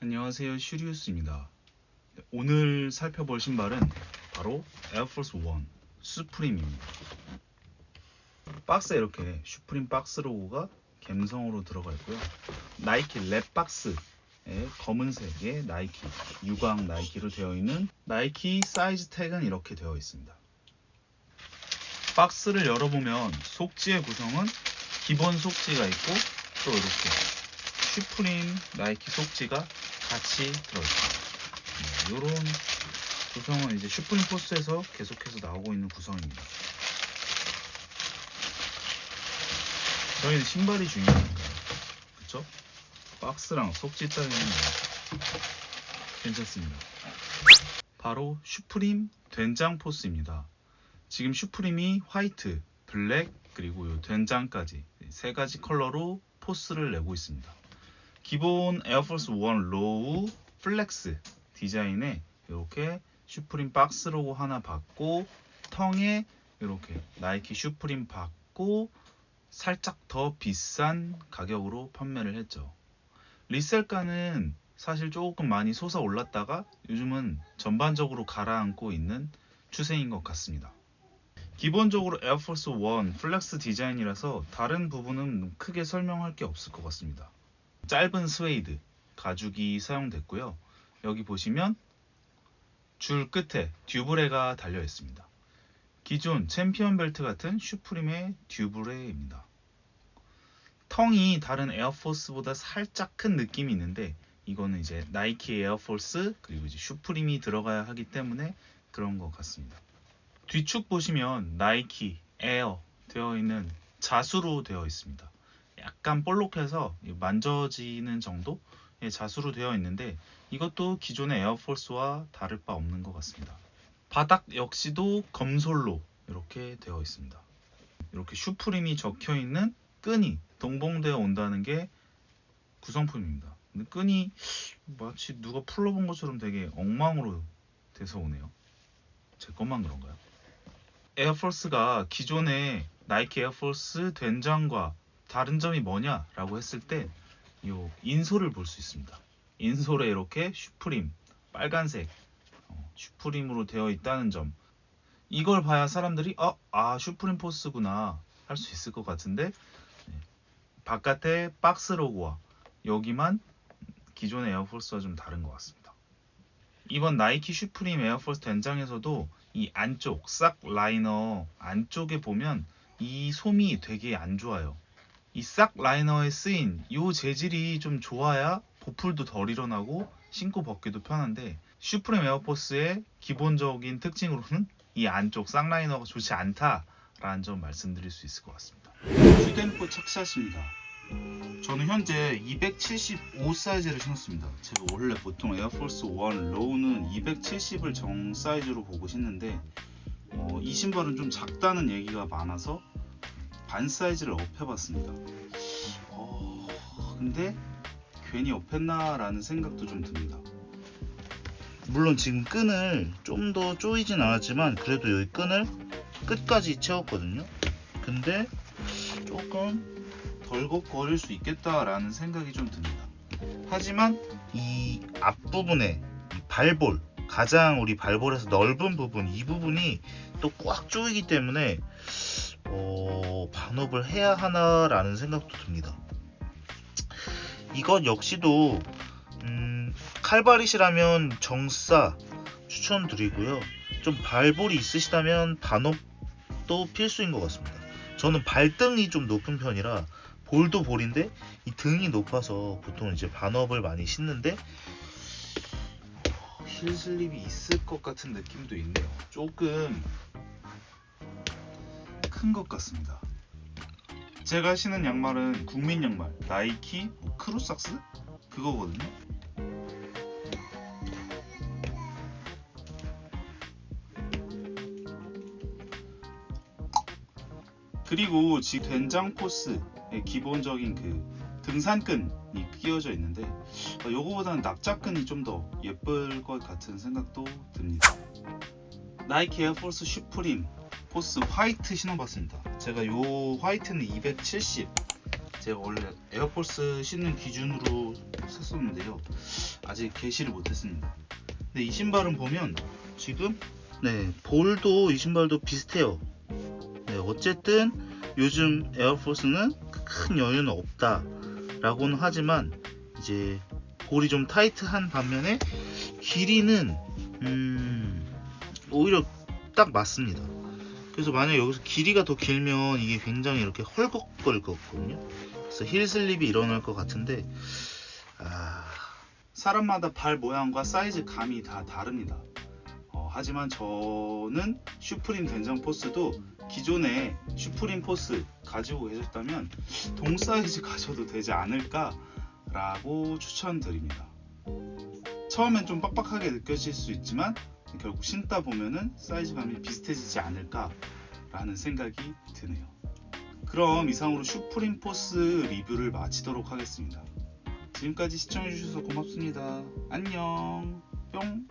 안녕하세요. 슈리우스입니다. 오늘 살펴볼 신발은 바로 에어포스 1 수프림입니다. 박스에 이렇게 슈프림 박스 로고가 갬성으로 들어가 있고요. 나이키 랩 박스에 검은색의 나이키 유광 나이키로 되어 있는 나이키 사이즈 태그는 이렇게 되어 있습니다. 박스를 열어보면 속지의 구성은 기본 속지가 있고 또 이렇게 슈프림 나이키 속지가 같이 들어있습니다. 이런 구성은 이제 슈프림 포스에서 계속해서 나오고 있는 구성입니다. 저희는 신발이 중요하니까요. 그쵸? 박스랑 속지 따위는 뭐 괜찮습니다. 바로 슈프림 된장 포스입니다. 지금 슈프림이 화이트, 블랙, 그리고 요 된장까지 세 가지 컬러로 포스를 내고 있습니다. 기본 에어포스 1 로우 플렉스 디자인에 이렇게 슈프림 박스 로고 하나 받고 텅에 이렇게 나이키 슈프림 받고 살짝 더 비싼 가격으로 판매를 했죠. 리셀가는 사실 조금 많이 솟아 올랐다가 요즘은 전반적으로 가라앉고 있는 추세인 것 같습니다. 기본적으로 에어포스 1 플렉스 디자인이라서 다른 부분은 크게 설명할 게 없을 것 같습니다. 짧은 스웨이드 가죽이 사용됐고요. 여기 보시면 줄 끝에 듀브레가 달려 있습니다. 기존 챔피언 벨트 같은 슈프림의 듀브레입니다. 텅이 다른 에어포스보다 살짝 큰 느낌이 있는데 이거는 이제 나이키 에어포스 그리고 이제 슈프림이 들어가야 하기 때문에 그런 것 같습니다. 뒤축 보시면 나이키 에어 되어 있는 자수로 되어 있습니다. 약간 볼록해서 만져지는 정도의 자수로 되어 있는데 이것도 기존의 에어포스와 다를 바 없는 것 같습니다. 바닥 역시도 검솔로 이렇게 되어 있습니다. 이렇게 슈프림이 적혀 있는 끈이 동봉되어 온다는 게 구성품입니다. 근데 끈이 마치 누가 풀러본 것처럼 되게 엉망으로 돼서 오네요. 제 것만 그런가요? 에어포스가 기존의 나이키 에어포스 된장과 다른 점이 뭐냐라고 했을 때 요 인솔을 볼 수 있습니다. 인솔에 이렇게 슈프림 빨간색 어, 슈프림으로 되어 있다는 점 이걸 봐야 사람들이 어, 아 슈프림 포스구나 할 수 있을 것 같은데 네. 바깥에 박스 로고와 여기만 기존의 에어포스와 좀 다른 것 같습니다. 이번 나이키 슈프림 에어포스 된장에서도 이 안쪽 싹 라이너 안쪽에 보면 이 솜이 되게 안 좋아요. 이싹 라이너에 쓰인 이 재질이 좀 좋아야 보풀도 덜 일어나고 신고 벗기도 편한데 슈프림 에어포스의 기본적인 특징으로는 이 안쪽 싹 라이너가 좋지 않다라는 점 말씀드릴 수 있을 것 같습니다. 슈템포 착샷입니다. 저는 현재 275 사이즈를 신었습니다. 제가 원래 보통 에어포스 1 로우는 270을 정 사이즈로 보고 신는데 어, 이 신발은 좀 작다는 얘기가 많아서 반 사이즈를 업해봤습니다. 어, 근데 괜히 업했나라는 생각도 좀 듭니다. 물론 지금 끈을 좀 더 조이진 않았지만 그래도 여기 끈을 끝까지 채웠거든요. 근데 조금 덜컥거릴 수 있겠다라는 생각이 좀 듭니다. 하지만 이 앞부분에 이 발볼 가장 우리 발볼에서 넓은 부분 이 부분이 또 꽉 조이기 때문에 어, 반업을 해야 하나라는 생각도 듭니다. 이것 역시도 음, 칼바릿이라면 정사 추천드리고요. 좀 발볼이 있으시다면 반업도 필수인 것 같습니다. 저는 발등이 좀 높은 편이라 볼도 볼인데 이 등이 높아서 보통 이제 반업을 많이 신는데 힐 슬립이 있을 것 같은 느낌도 있네요. 조금 큰 것 같습니다. 제가 신은 양말은 국민 양말 나이키 뭐 크루삭스 그거거든요. 그리고 지금 된장 포스의 기본적인 그 등산끈이 끼워져 있는데 어, 요거보다는 납작끈이 좀 더 예쁠 것 같은 생각도 듭니다. 나이키 에어포스 슈프림 포스 화이트 신어봤습니다. 제가 요 화이트는 270 제가 원래 에어포스 신는 기준으로 샀었는데요. 아직 개시를 못했습니다. 근데 이 신발은 보면 지금 네 볼도 이 신발도 비슷해요. 네 어쨌든 요즘 에어포스는 큰 여유는 없다 라고는 하지만 이제 볼이 좀 타이트한 반면에 길이는 음 오히려 딱 맞습니다. 그래서 만약 여기서 길이가 더 길면 이게 굉장히 이렇게 헐걱거릴 것 같거든요. 그래서 힐 슬립이 일어날 것 같은데 아, 사람마다 발 모양과 사이즈 감이 다 다릅니다. 어, 하지만 저는 슈프림 된장 포스도 기존에 슈프림 포스 가지고 계셨다면 동 사이즈 가셔도 되지 않을까 라고 추천드립니다. 처음엔 좀 빡빡하게 느껴질 수 있지만 결국 신다 보면은 사이즈감이 비슷해지지 않을까 라는 생각이 드네요. 그럼 이상으로 슈프림 포스 리뷰를 마치도록 하겠습니다. 지금까지 시청해주셔서 고맙습니다. 안녕. 뿅.